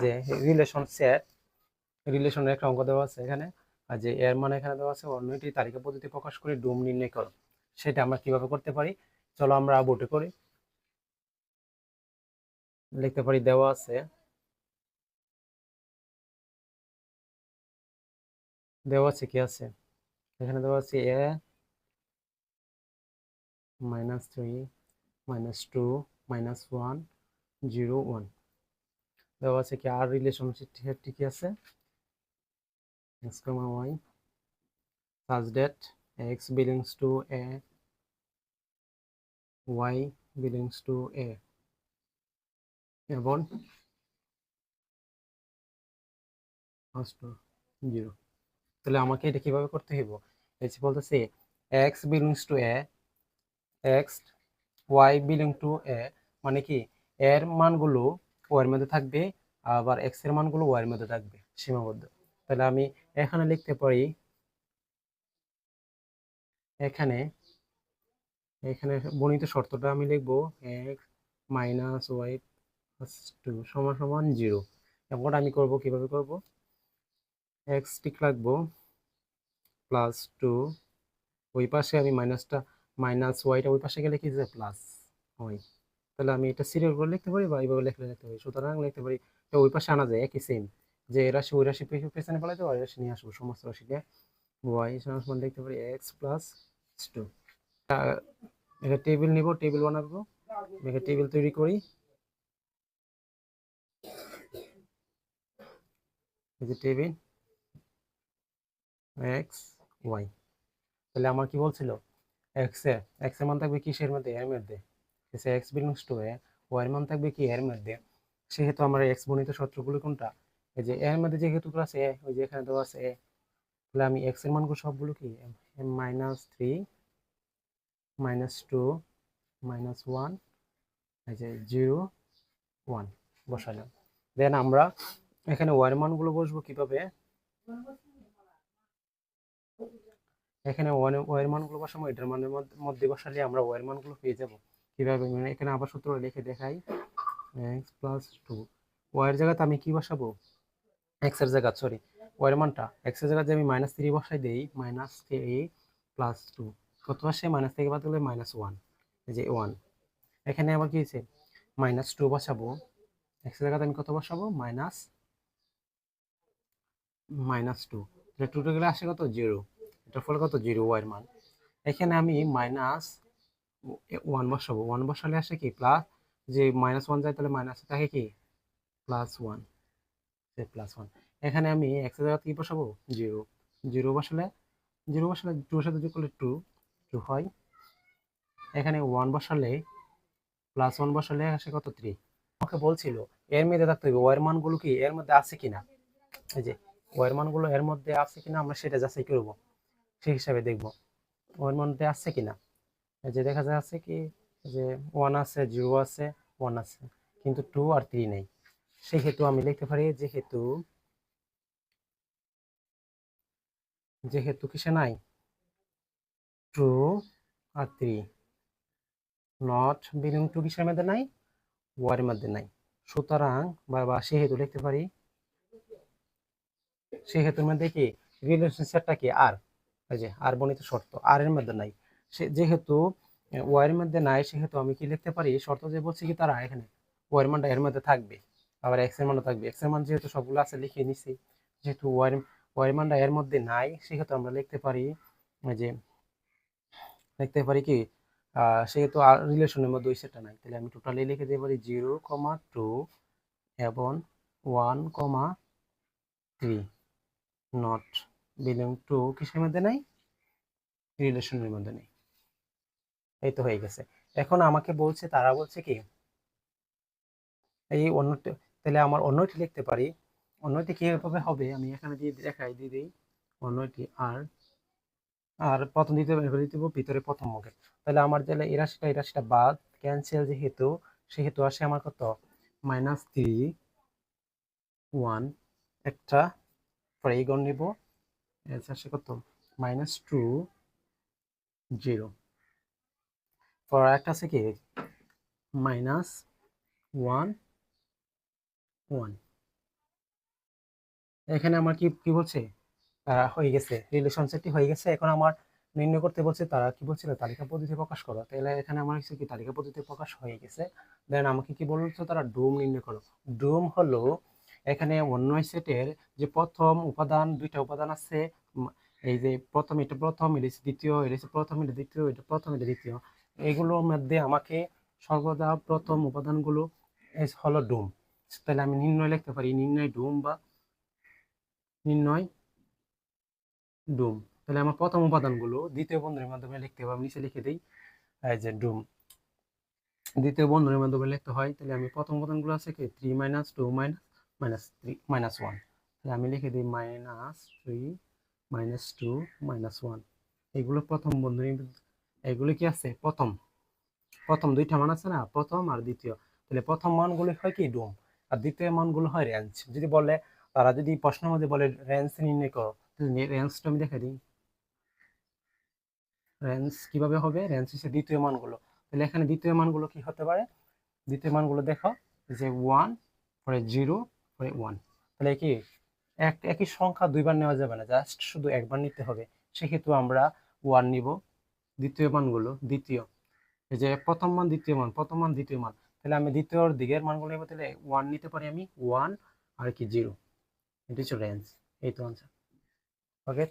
যে relation set রিলেশনের একটা অঙ্ক দেওয়া আছে এখানে। আর যে এর মানে এখানে দেওয়া আছে অন্যটি তালিকা পদ্ধতি প্রকাশ করে ডোম নির্ণয় করো। সেটা আমরা কীভাবে করতে পারি? চলো আমরা বোটে করি। লিখতে পারি দেওয়া আছে। দেওয়া আছে কি আছে? এখানে দেওয়া আছে A minus three minus two minus one zero one দেওয়া আছে কি? আর রিলেশনশিপটি কি আছে। X comma y. Such that x belongs to a. Y belongs to a. এবং জিরো তাহলে আমাকে এটা কীভাবে করতে হইব? এসে বলতেছে x belongs to A x y belong to A মানে কি? এর মানগুলো ওয়ার মধ্যে থাকবে আবার এক্সের মানগুলো ওয়ার মধ্যে থাকবে, সীমাবদ্ধ। তাহলে আমি এখানে লিখতে পারি, এখানে এখানে বর্ণিত শর্তটা আমি লিখব এক্স মাইনাস ওয়াই টু সমান সমান জিরো এবং আমি করব, কীভাবে করব? এক্স টিক রাখব প্লাস টু ওই পাশে আমি মাইনাসটা মাইনাস ওয়াইটা ওই পাশে গেলে কি যে প্লাস ওয়াই তাহলে আমি এটা সিরিয়াল করে লিখতে পারি বা এইভাবে লিখলে লিখতে পারি। সুতরাং লিখতে পারি এটা ওই পাশে আনা যায়, একই সেম যে রাশি, ওই রাশি পেছনে ফেলাতে ওই রাশি নিয়ে আসব, সমস্ত রাশিকে। ওয়াই সমান লিখতে পারি এক্স প্লাস টু এটা টেবিল নিব টেবিল বানাবো। এখানে টেবিল তৈরি করি। যে টেবিল এক্স ওয়াই তাহলে আমার কি বলছিল? এক্স এ এক্সের মান থাকবে কিসের মধ্যে? এর মধ্যে। X belongs to A y এর মান থাকবে কি এর মধ্যে? সেহেতু আমার এক্স বর্ণিত সূত্রগুলো কোনটা? এই যে এর মধ্যে যেহেতু আছে এ ওই যে এখানে দেওয়া আছে তাহলে আমি এক্সের মানগুলো সবগুলো কি? Minus three minus two minus one এই যে জিরো ওয়ান বসালাম। দেন আমরা এখানে ওয়ার মানগুলো বসবো কীভাবে? এখানে ওয়ার মানগুলো বসাবো, এটার মানের মধ্যে বসালে আমরা ওয়ার মানগুলো পেয়ে যাব। কীভাবে মানে এখানে আবার সূত্র লিখে দেখাই। এক্স প্লাস টু ওয়ার জায়গাতে আমি কি বসাবো? এক্সের জায়গা সরি ওয়ার মানটা? এক্সের জায়গাতে আমি মাইনাস থ্রি বসাই দেই মাইনাস থ্রি প্লাস টু কত আসে? মাইনাস থেকে বাদ দিলে মাইনাস ওয়ান যে ওয়ান এখানে আবার কি হয়েছে? মাইনাস টু বসাবো। এক্সের জায়গাতে আমি কত বসাবো? মাইনাস মাইনাস টু তাহলে টু গেলে আসে কত? জিরো এটার ফলে কত? জিরো ওয়ার মান। এখানে আমি মাইনাস ওয়ান বসাবো। ওয়ান বসালে আসে কি? প্লাস যে মাইনাস ওয়ান যায় তাহলে মাইনাস থাকে কি? প্লাস ওয়ান প্লাস ওয়ান এখানে আমি এক্সের জায়গাতে কি বসাবো? জিরো জিরো বসালে জিরো বসালে টু সাথে যোগ করলে টু টু হয়। এখানে ওয়ান বসালে প্লাস ওয়ান বসালে আসে কত? থ্রি আমাকে বলছিল, এর মধ্যে থাকতে হবে। ওয়ার মানগুলো কি? এর মধ্যে আছে কিনা? এই যে ওয়ার মানগুলো এর মধ্যে আছে কিনা? আমরা সেটা যাচাই করব। সেই হিসাবে দেখব। ওয়ার মধ্যে আছে কিনা? যে দেখা যায় আছে কি যে ওয়ান আছে জিরো আছে ওয়ান আছে, কিন্তু টু আর থ্রি নেই। সেহেতু আমি লিখতে পারি যেহেতু যেহেতু কিসে নাই? টু আর থ্রি নট বিলং টু কিসের মধ্যে নাই? ওয়ারের মধ্যে নাই। সুতরাং বা বা সেহেতু লিখতে পারি। সেহেতুর মধ্যে কি? রিলেশনশিপটা কি? আর যে আর বনিত শর্ত। আর এর মধ্যে নাই। সে যেহেতু ওয়ারের মধ্যে নাই, সেহেতু আমি কি লিখতে পারি? শর্ত যে বলছি কি তারা এখানে ওয়ার মানটা এর মধ্যে থাকবে, আবার এক্সের মানও থাকবে। এক্সের মান যেহেতু সবগুলো আছে, লিখে নিছি। যেহেতু ওয়ার ওয়ার মানটা এর মধ্যে নাই, সেহেতু আমরা লিখতে পারি যে, লিখতে পারি কি সেহেতু আর রিলেশনের মধ্যে ওই সেটটা নাই। তাহলে আমি টোটালি লিখে দিতে পারি জিরো কমা টু এবং one comma three not belong to কিসের মধ্যে নাই? রিলেশনের মধ্যে নেই। এই তো হয়ে গেছে। এখন আমাকে বলছে, তারা বলছে কি, এই অন্যটি তাহলে আমার অন্যটি লিখতে পারি। অন্যটি কীভাবে হবে? আমি এখানে দিয়ে দেখাই, দিয়ে দিই। অন্যটি আর আর প্রথম এভাবে দিব ভিতরে প্রথম মুখে। তাহলে আমার তাহলে এই রাশিটা এই রাশিটা বাদ। ক্যান্সেল যেহেতু, সেহেতু আসে আমার কত? মাইনাস থ্রি ওয়ান একটা, পরে এই গণ নিব। এর আসে কত? মাইনাস টু জিরো পর একটা আছে কি? মাইনাস ওয়ান ওয়ান এখানে আমার কি কি বলছে? হয়ে গেছে। রিলেশন হয়ে গেছে। এখন আমার নির্ণয় করতে বলছে তারা কি বলছিল? তালিকা পদ্ধতি প্রকাশ করো। তাহলে এখানে আমার হচ্ছে কি? তালিকা পদ্ধতি প্রকাশ হয়ে গেছে। দেন আমাকে কি বলছো তারা? ডোম নির্ণয় করো। ডোম হলো এখানে অন্য সেটের যে প্রথম উপাদান, দুইটা উপাদান আছে, এই যে প্রথম এটা প্রথম, এটা দ্বিতীয়, এটা প্রথম, এটা দ্বিতীয়, এটা প্রথম, এটা দ্বিতীয়। এগুলোর মধ্যে আমাকে সর্বদা প্রথম উপাদানগুলো হলো ডোম। তাহলে আমি নির্ণয় লিখতে পারি, নির্ণয় ডোম বা নির্ণয় ডুম। তাহলে আমার প্রথম উপাদানগুলো দ্বিতীয় বন্ধনের মাধ্যমে লিখতে হবে নিচে লিখে দিই যে ডুম। দ্বিতীয় বন্ধনের মাধ্যমে লিখতে হয়, তাহলে আমি প্রথম উপাদানগুলো আছে কি? Three minus two minus minus three minus one তাহলে আমি লিখে দিই minus three minus two minus one এগুলো প্রথম বন্ধনী এগুলো কি আছে? প্রথম। প্রথম দুইটা মান আছে না? প্রথম আর দ্বিতীয়। তাহলে প্রথম মানগুলো হয় কি? ডুম। আর দ্বিতীয় মানগুলো হয় রেঞ্জ যদি বলে, তারা যদি প্রশ্নের মধ্যে বলে রেঞ্জ নির্ণয় করো রেঞ্জটা আমি দেখে দিই। রেঞ্জ কীভাবে হবে? রেঞ্জ হচ্ছে দ্বিতীয় মানগুলো। তাহলে এখানে দ্বিতীয় মানগুলো কি হতে পারে? দ্বিতীয় মানগুলো দেখো, যে ওয়ান পরে জিরো পরে ওয়ান তাহলে কি? এক একই সংখ্যা দুইবার নেওয়া যাবে না। জাস্ট শুধু একবার নিতে হবে। সেক্ষেত্রে আমরা ওয়ান নিব। দ্বিতীয় মানগুলো, দ্বিতীয়। এই যে প্রথম মান, দ্বিতীয় মান, প্রথম মান, দ্বিতীয় মান। তাহলে আমি দ্বিতীয় দিকের মানগুলো নেব, তাহলে ওয়ান নিতে পারি আমি ওয়ান আর কি জিরো এটা হচ্ছে রেঞ্জ এই তো আনসার ওকে